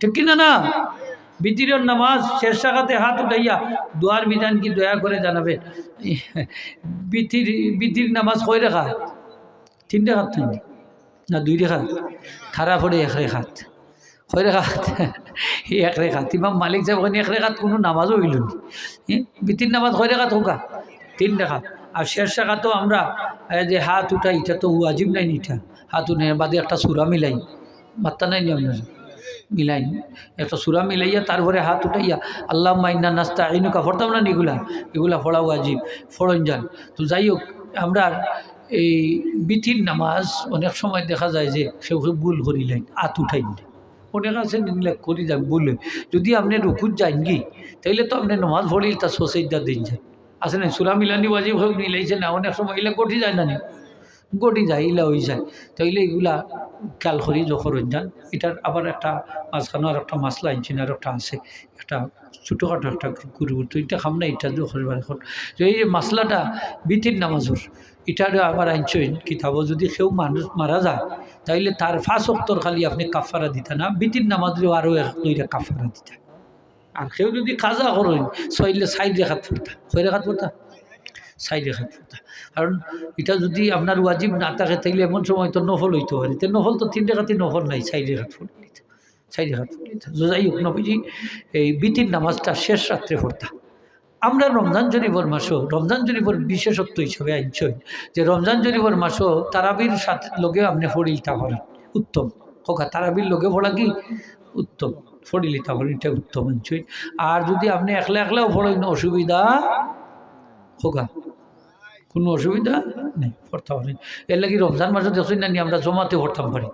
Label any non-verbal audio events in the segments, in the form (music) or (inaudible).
ঠিক কিনা না? বিতিরের নামাজ, শেষ শাখাতে হাত উঠাইয়া দোয়ার বিধান কি দয়া করে জানাবে? বিতির বিতির নামাজ কয় রেখা? তিন রেখাত নাকি না, দুই রেখা? খারাপ হলে এক রেখাত কয় রেখাত এক রেখাত ইমাম মালিক সাহেব ওখানে এক রেখাত কোনো নামাজও হইল নি। বিতির নামাজ কয় রেখাত হোকা? তিন রেখাত। আর শেষ শাখা তো আমরা যে হাত উঠাই, এটা তো ওয়াজিব নাই নি এটা? হাত উঠে বাদে একটা সুরা মিলাই। মাত্তা নাই নি আপনার? মিলাই একটা সুরা মিলাইয়া তারপরে হাত উঠাইয়া আল্লাহ মাইনা নাস্তা এইনুকা ফোরতাম না এগুলা? এগুলা ফোড়া ওয়াজিব ফোড়ন যান তো যাই হোক আমরা এই বিতির নামাজ অনেক সময় দেখা যায় যে সেও ভুল করিলেন, হাত উঠাই অনেক আছে নিলে করি যান বলে যদি আপনি রুকুত যান কি তাইলে তো আপনি নামাজ পড়ি তা সোসাইটা দিন যান। আছে না, সুরা মিলানি হোক মিলাইছে না, অনেক সময় এলে কটি যায় না। গটি যায়, ইলা হয়ে যায়। তাইলে এগুলা খেয়াল করি যখন যান এটার আবার একটা মাঝখানে আর একটা মাসলা ইঞ্জিন আর একটা আছে। একটা ছোটোখাটো একটা করব তো খাম না, এটা যখন এখন। তো এই যে মাসলাটা বিতির নামাজর, এটার আবার আইনছেন কিতাবও যদি কেউ মানুষ মারা যায়, তাইলে তার ফাঁস অক্তর খালি আপনি কাফারা দিতে না, বিতির নামাজেও আরও এক দুইটা কাফারা দিতে। আর কেউ যদি কাজা করেন, ছয়লে সাইড রেখাত পড়তা ছয় রেখাত পড়তা সাইড পড়তা কারণ এটা যদি আপনার ওয়াজিব না থাকে তাইলে এমন সময় তো নফল হইতে পারে তো নফল তো তিন রেখাতে নফল নাই সাইড পড়ে নিতে সাইড রেখাত পড়ে যাই হোক নবীজি, এই বিতির নামাজটা শেষ রাত্রে পড়তা। আমরা রমজান শরীফর মাসও রমজান শরীফর বিশেষত্ব হিসাবে আনছই যে রমজান শরীফর মাসও তারাবির সাথে লগে আপনি ফড়িলতা করেন উত্তম। হোকা তারাবির লগে পড়া কি? উত্তম। ফড়িলিতা করেন এটা উত্তম আনছই আর যদি আপনি একলা একলাও ফড়েন অসুবিধা হোকা কোনো অসুবিধা নেই, পড়তে পারেন এর লাগি রমজান মাসে দেখছেন না আমরা জমাতে পড়তাম পারি।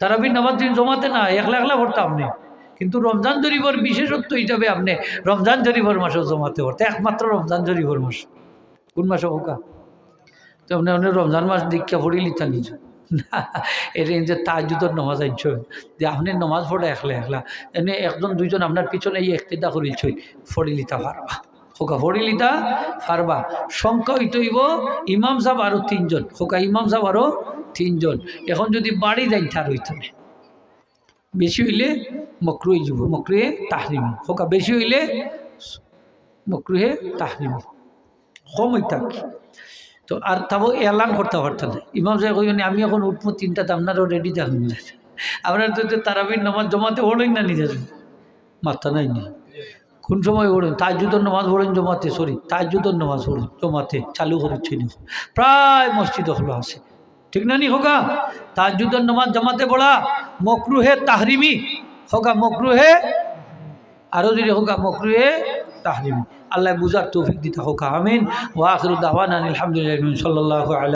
তারাবির নামাজ দিন জমাতে না, একলা একলা পড়তাম নেই কিন্তু রমজান জরিফর বিশেষত্ব হিসাবে আপনি রমজান জরিফর মাসেও জমাতে পারতে একমাত্র রমজান জরিফর মাস। কোন মাসে হোকা তো আপনি আপনি রমজান মাস দীক্ষা পড়ি লিতা নিজ। (laughs) এটা যে তাজুদর নমাজ আনছ যে আপনি নমাজ পড়ে একলা একলা, এনে একজন দুইজন আপনার পিছনে এই একটিদা করিলছই ফড়ি লিতা পারবা। হোকা ফড়ি লিতা পারবা সংখ্যা হইতইব ইমাম সাহেব আরও তিনজন। হোকা ইমাম সাহেব আরও তিনজন। এখন যদি বাড়ি যাই তার হইতো না বেশি হইলে মকরুই যাব মকরুহে তাহরিমি। হোকা বেশি হইলে মকরুহে তাহরিমি। কম হইতাম তো আর তাবো এলান করতে পারতাম ইমাম সাহেব কইবেন, আমি এখন উঠবো তিনটাতে, আপনারও রেডি থাকুন। আপনার তো যে তারাবির নামাজ জমাতে ওড়েন না নিজের। মাথা নাই নি। কোন সময় ওড়েন? তাজুদর নামাজ পড়েন জমাতে সরি তাজুদর নামাজ পড়েন জমাতে, চালু করেছে প্রায় মসজিদ হলো আছে ঠিক না নি হোগা? তাজুদর নামাজ জমাতে পড়া মকরুহে তাহরিমি, হোগা মকরুহে আরও যদি হোগা মকরুহে তাহরিমি। আল্লাহ বুঝার তৌফিক দিতে হোক আমিন। ওয়াখির দাওয়ান আলহামদুলিল্লাহ সাল্লাহ আল্লাহ